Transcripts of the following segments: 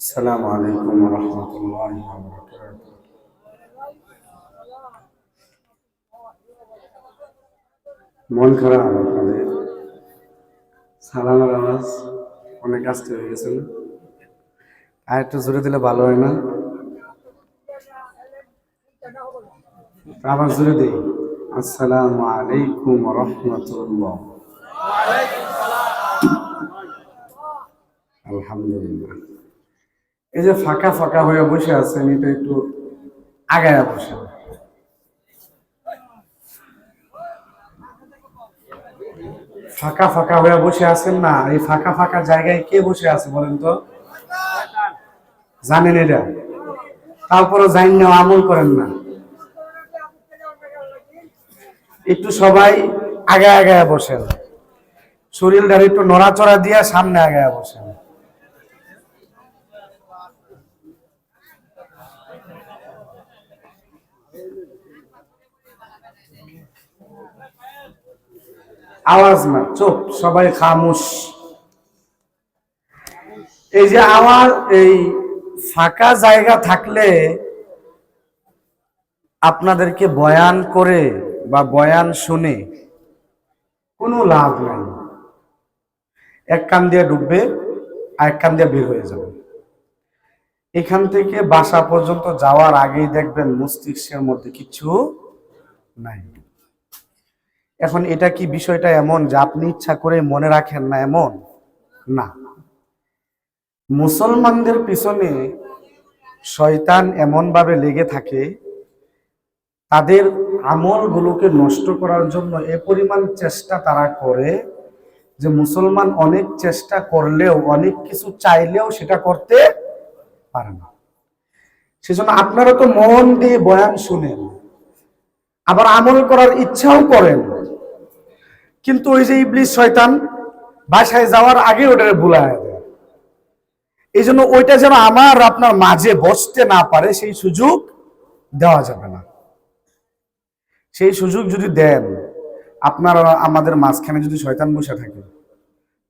السلام عليكم ورحمة الله وبركاته মন খারাপ আপনাদের সালামের আওয়াজ অনেক আসতে হয়ে গেছে না আর একটু জোরে দিলে ভালো হয় না আবার জোরে দিই আসসালামু আলাইকুম রহমতুল্লাহ আলহামদুলিল্লাহ এই যে ফাঁকা ফাঁকা হয়ে বসে আছেন, এটা একটু আগায়া বসে ফাঁকা ফাঁকা হয়ে বসে আছেন না, এই ফাঁকা ফাঁকা জায়গায় কে বসে আছে বলেন তো? জানেন এটা? তারপরে জান না আমল করেন না। একটু সবাই আগে আগে বসেন। শরীরটা একটু নড়াচড়া দিয়ে সামনে আগে বসেন। আওয়াজ না চোখ সবাই খামোশ। এই যে আমার এই ফাঁকা জায়গা থাকলে আপনাদেরকে বয়ান করে বা বয়ান শুনে কোনো লাভ নাই। এক কান দিয়ে ডুববে আর এক কান দিয়ে বের হয়ে যাবে। এখান থেকে বাসা পর্যন্ত যাওয়ার আগেই দেখবেন মস্তিষ্কের মধ্যে কিছু নাই। এখন এটা কি বিষয়টা এমন যে আপনি ইচ্ছা করে মনে রাখেন না এমন? না। মুসলমানদের পিছনে শয়তান এমনভাবে লেগে থাকে, তাদের আমলগুলোকে নষ্ট করার জন্য এ পরিমাণ চেষ্টা তারা করে যে মুসলমান অনেক চেষ্টা করলেও, অনেক কিছু চাইলেও সেটা করতে পারে না। সেজন্য আপনারা তো মন দিয়ে বয়ান শুনেন, আবার আমল করার ইচ্ছাও করেন। কিন্তু ওই যে ইবলিস শয়তান বাসায় যাওয়ার আগে ওটারে ভুলায় দেয়। এই জন্য ওইটা যেন আমার আপনার মাঝে বসতে না পারে, সেই সুযোগ দেওয়া যাবে না। সেই সুযোগ যদি দেন, আপনার আমাদের মাঝখানে যদি শয়তান বসে থাকে,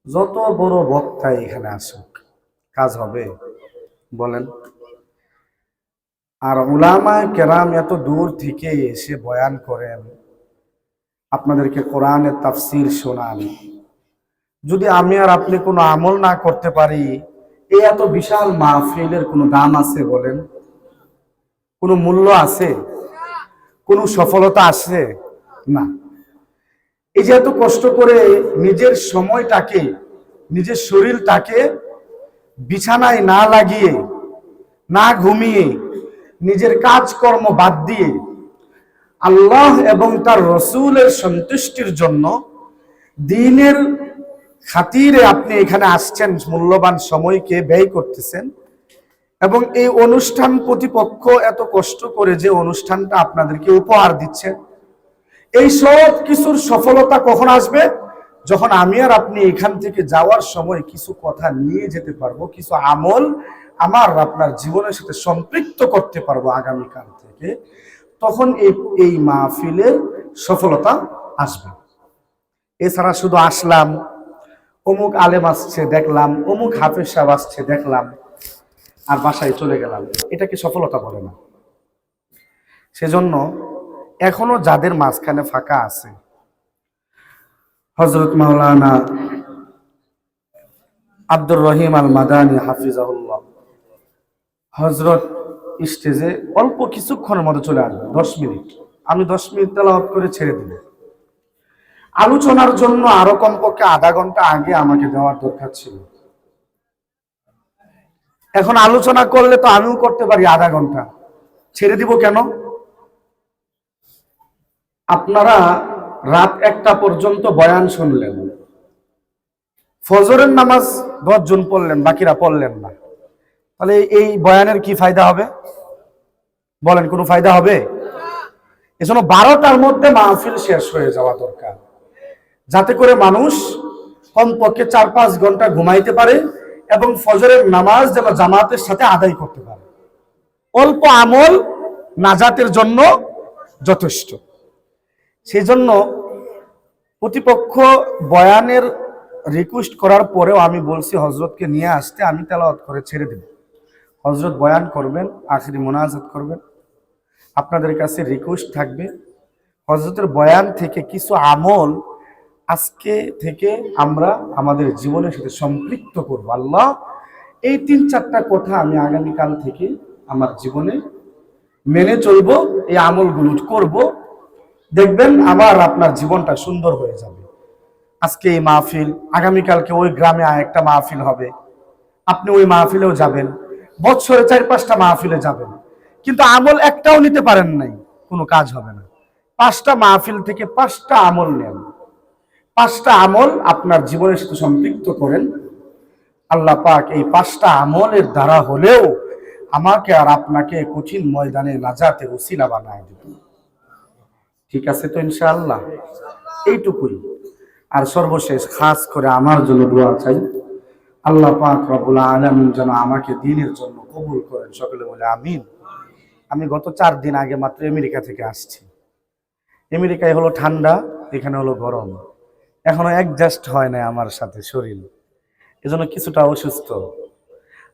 যত বড় বক্তাই এখানে আসুক, কাজ হবে। বলেন, আর উলামা কেরাম এত দূর থেকে এসে বয়ান করেন আপনাদেরকে কোরআনের তাফসির শোনান। যদি আমি আর আপনি কোনো আমল না করতে পারি এই এত বিশাল মাহফিলের কোনো দাম আছে বলেন? কোনো মূল্য আছে? কোনো সফলতা আছে? না। এই যে এত কষ্ট করে নিজের সময়টাকে, নিজের শরীরটাকে বিছানায় না লাগিয়ে, না ঘুমিয়ে, নিজের কাজকর্ম বাদ দিয়ে আল্লাহ এবং তার রসুলের সন্তুষ্টির জন্য দিনের খাতিরে আপনি এখানে আসছেন, মূল্যবান সময়কে ব্যয় করতেছেন। এবং এই অনুষ্ঠান প্রতিপক্ষ এত কষ্ট করে যে অনুষ্ঠানটা আপনাদেরকে উপহার দিচ্ছে। এই সব কিছুর সফলতা কখন আসবে? যখন আমি আর আপনি এখান থেকে যাওয়ার সময় কিছু কথা নিয়ে যেতে পারব, কিছু আমল আমার আপনার জীবনের সাথে সম্পৃক্ত করতে পারব আগামীকাল থেকে। তখন এই এই মাহফিলের সফলতা আসবে। এছাড়া শুধু আসলাম, অমুক আলেম আসছে দেখলাম, অমুক হাফেজ সাহেব আসছে দেখলাম, আর বাসায় চলে গেলাম। এটা কি সফলতা বলে না। সেজন্য এখনও যাদের মাঝখানে ফাঁকা আছে হজরত মাওলানা আব্দুর রহিম আল মাদানী হাফিজাহুল্লাহ হজরত স্টেজে অল্প কিছুক্ষণের মতো চলে আসবে, দশ মিনিট। আমি দশ মিনিট তেলাওয়াত করে ছেড়ে দিব। আলোচনার জন্য আরও কমপক্ষে আধা ঘণ্টা আগে আমাকে দেওয়ার দরকার ছিল। এখন আলোচনা করলে তো আমিও করতে পারি আধা ঘণ্টা। ছেড়ে দিব কেন? আপনারা রাত একটা পর্যন্ত বয়ান শুনলেন। ফজরের নামাজ দশজন পড়লেন, বাকিরা পড়লেন না। তাহলে এই বয়ানের কি ফায়দা হবে? বলেন, কোনো ফায়দা হবে? এজন্য বারোটার মধ্যে মাহফিল শেষ হয়ে যাওয়া দরকার। যাতে করে মানুষ কমপক্ষে চার পাঁচ ঘণ্টা ঘুমাইতে পারে এবং ফজরের নামাজ যেন জামাতের সাথে আদায় করতে পারে। অল্প আমল নাজাতের জন্য যথেষ্ট। সেই জন্য প্রতিপক্ষ বয়ানের রিকোয়েস্ট করার পরেও আমি বলছি, হজরতকে নিয়ে আসতে আমি তেলাওয়াত করে ছেড়ে দেব। হজরত বয়ান করবেন, আখরি মোনাজাত করবেন। আপনাদের কাছে রিকোয়েস্ট থাকবে হজরতের বয়ান থেকে কিছু আমল আজকে থেকে আমরা আমাদের জীবনের সাথে সম্পৃক্ত করব। আল্লাহ, এই তিন চারটা কথা আমি আগামীকাল থেকে আমার জীবনে মেনে চলবো, এই আমলগুলো করব। দেখবেন আবার আপনার জীবনটা সুন্দর হয়ে যাবে। আজকে এই মাহফিল, আগামীকালকে ওই গ্রামে একটা মাহফিল হবে। আপনি ওই মাহফিলেও যাবেন। বছরে চার, পাঁচটা মাহফিলে যাবেন। কিন্তু আমল একটাও নিতে পারেন নাই, কোনো কাজ হবে না। পাঁচটা মাহফিল থেকে পাঁচটা আমল নেন। পাঁচটা আমল আপনার জীবনের সাথে সম্পৃক্ত করেন। আল্লাহ পাক এই পাঁচটা আমলের দ্বারা হলেও আমাকে আর আপনাকে কঠিন ময়দানে নাজাতে উসিলা বানায় দিবেন ঠিক আছে তো ইনশাআল্লাহ? এইটুকুই। আর সর্বশেষ, খাস করে আমার জন্য দোয়া চাই। আল্লাহ পাক রব্বুল আলামিন যেন আমাকে দিনের জন্য কবুল করেন। সকলে বলে আমিন। আমি গত চার দিন আগে মাত্র আমেরিকা থেকে আসছি। আমেরিকায় হলো ঠান্ডা, এখানে হলো গরম। এখনও অ্যাডজাস্ট হয় না আমার সাথে শরীর। এজন্য কিছুটা অসুস্থ।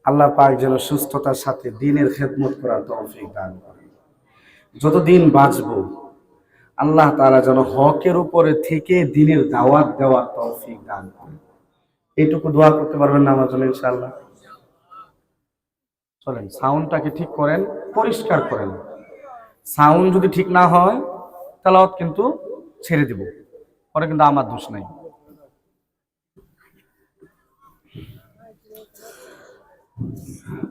আল্লাহ পাক যেন সুস্থতার সাথে দিনের খেদমত করার তৌফিক দান করেন। যতদিন বাঁচবো, আল্লাহ তাআলা যেন হকের উপরে থেকে দিনের দাওয়াত দেওয়ার তৌফিক দান করেন। এইটুকু দোয়া করতে পারবেন না আমার জন্য ইনশাআল্লাহ চলেন সাউন্ডটাকে ঠিক করেন পরিষ্কার করেন সাউন্ড যদি ঠিক না হয় তালাওয়াত কিন্তু ছেড়ে দিব পরে কিন্তু আমার দোষ নাই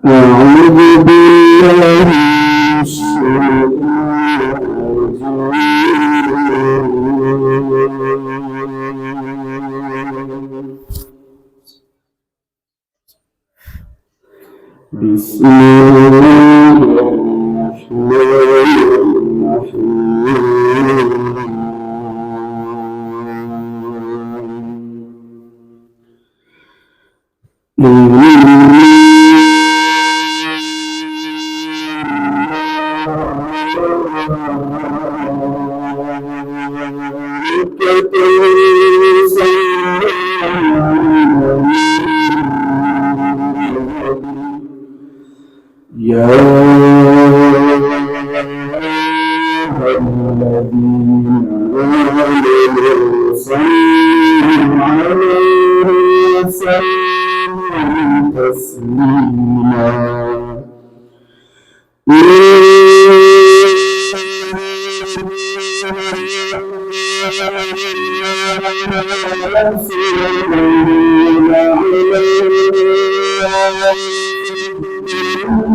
أعوذ بالله من الشيطان الرجيم بسم الله الرحمن يا الذين آمنوا صلوا عليه وسلموا تسليما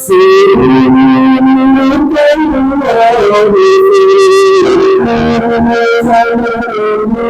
See you. Thank you.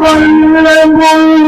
கொள்ளும்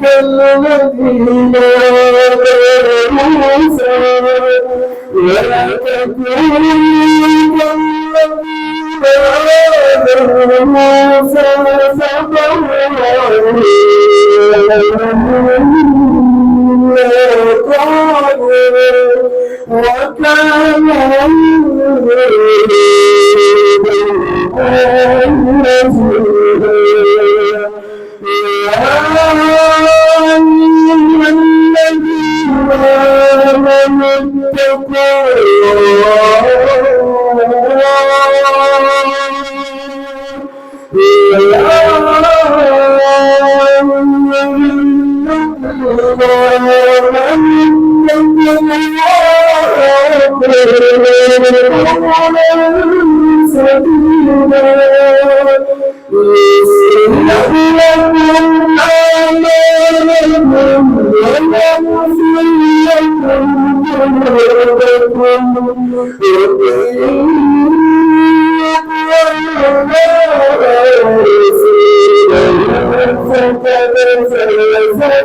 كالذين موسى ولا تكونوا كالذين موسى فضل عليه وكان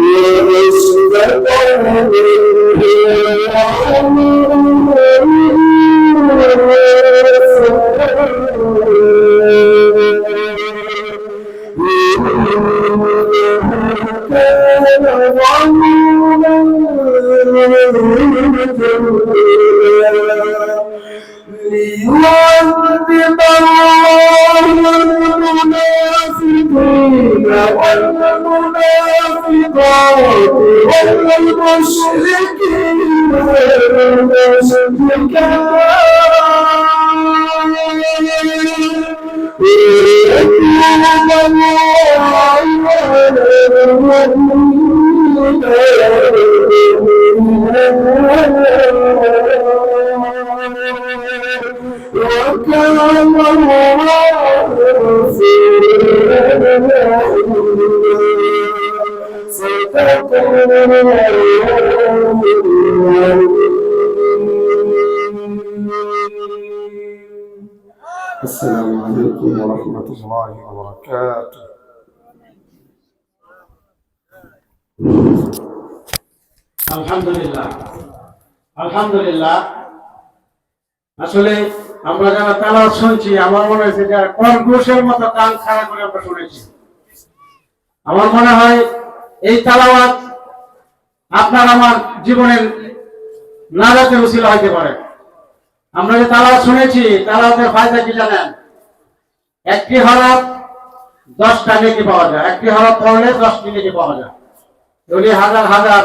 Thank you. وكان الله السلام عليكم ورحمة الله وبركاته আলহামদুলিল্লাহ। আলহামদুলিল্লাহ। আসলে আমরা যারা তালাওয়াত শুনছি, আমার মনে হয়েছে কর্কশের মতো কান খাড়া করে আমরা শুনেছি। আমার মনে হয় এই তালাওয়াত আপনার আমার জীবনের নাজাতে উচিত হইতে পারে। আমরা যে তালাওয়াত শুনেছি, তালাওয়াতের ফায়দা কি জানেন? একটি হরফ দশটা নেকি পাওয়া যায়। একটি হরফ পড়লে দশটি নেকি পাওয়া যায়। উনি হাজার হাজার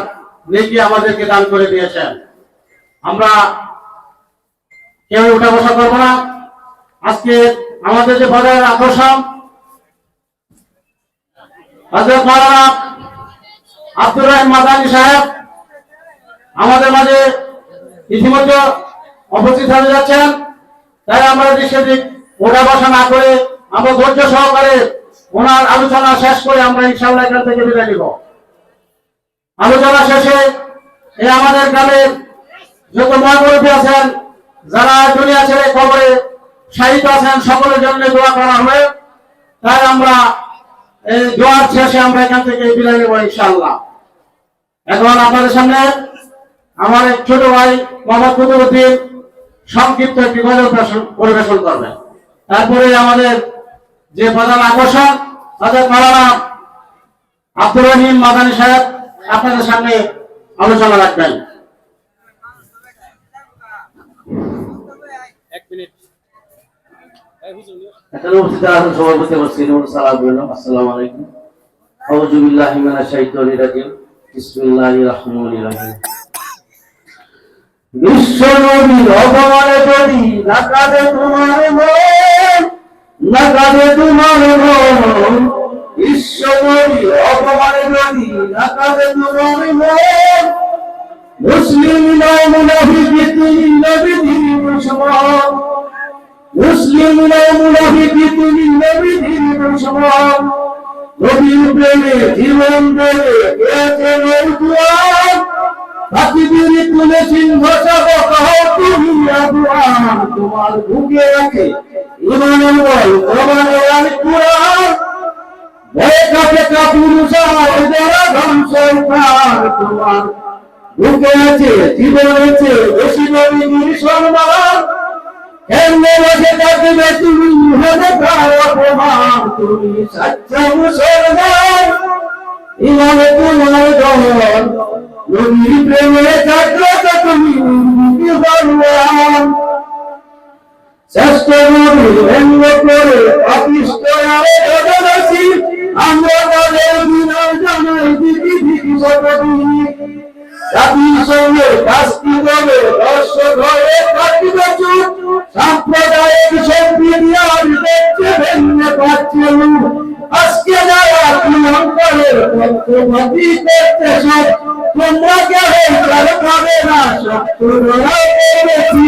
নেকি আমাদেরকে দান করে দিয়েছেন। আমরা কেউ উঠা বসা করব না। আজকে আমাদের যে বাজারের আকর্ষণ আব্দুর রহিম মাদানী সাহেব আমাদের মাঝে ইতিমধ্যে উপস্থিত হয়ে যাচ্ছেন। তাই আমরা সেদিক ওঠা বসা না করে আমরা ধৈর্য সহকারে ওনার আলোচনা শেষ করে আমরা ইনশাল্লাহ এখান থেকে বিদায় নিব। আলোচনা শেষে এই আমাদের গ্রামের যত মহামুরব্বী আছেন, যারা দুনিয়া ছেড়ে কবরে সাহিত্য আছেন, সকলের জন্য দোয়া করা হবে। তাই আমরা এই দোয়ার শেষে আমরা এখান থেকে বিদায় নেব ইনশাআল্লাহ। এখন আপনাদের সামনে আমার এক ছোট ভাই মোহাম্মদ কুতুবুদ্দিন সংক্ষিপ্ত একটি গজল পরিবেশন- করবে তারপরে আমাদের যে প্রধান আকর্ষণ, তাদের মালানা আব্দুর রহিম মাদানী সাহেব। আপনাদের সামনে আলোচনা রাখবেন। এখানে উপস্থিত আছেন সভাপতি মসজিদুল সালাম বললাম আসসালামু আলাইকুম। আউযু বিল্লাহি মিনাশ শাইতানির রাজিম। বিসমিল্লাহির রহমানির রহিম। বিশ্ব নবীর যদি না কাঁদে তোমার মন না কাঁদে তোমার মন বিশ্ব নবীর অপমানে যদি না কাঁদে তোমার মন, মুসলিম নয় মুনাফিক তুমি নবীর দুশমন মুসলিম মুনাফিকি তুমি নবীর দুশমন নবীর প্রেমে, জীবন দেবে গেছে নৌকুয়ার হাতিদের তুলে সিংহ সব তুমি আগুয়ান তোমার বুকে রাখে ইমানের বল জীবন আছে বেশি নবীর সম্মান কেমনে বসে থাকবে তুমি তার তুমি সচ্চা মুসলমান তোমার নবীর প্রেমে জাগ্রত তুমি ভগবান শ্রেষ্ঠ নবী করে অতিষ্ঠ অবদাসী আমরা তাদের বিনয় জানাই, দিদি দিদি সকদিন জাতির সঙ্গে কাজটি করে দর্শক হয়ে কাটিব চুপ। সাম্প্রদায়িক সম্প্রীতি আর দেখছে ভেঙে পাচ্ছে আজকে যারা প্রিয়ঙ্করের পক্ষপাতি করতে সব তোমরা কেউ তার পাবে না, শত্রুরা করেছি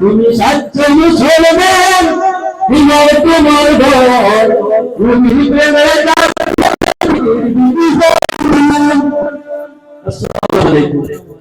তুমি সাচ্য মুসলমান। তোমার তোমার ঘর। তুমি আসসালামু আলাইকুম।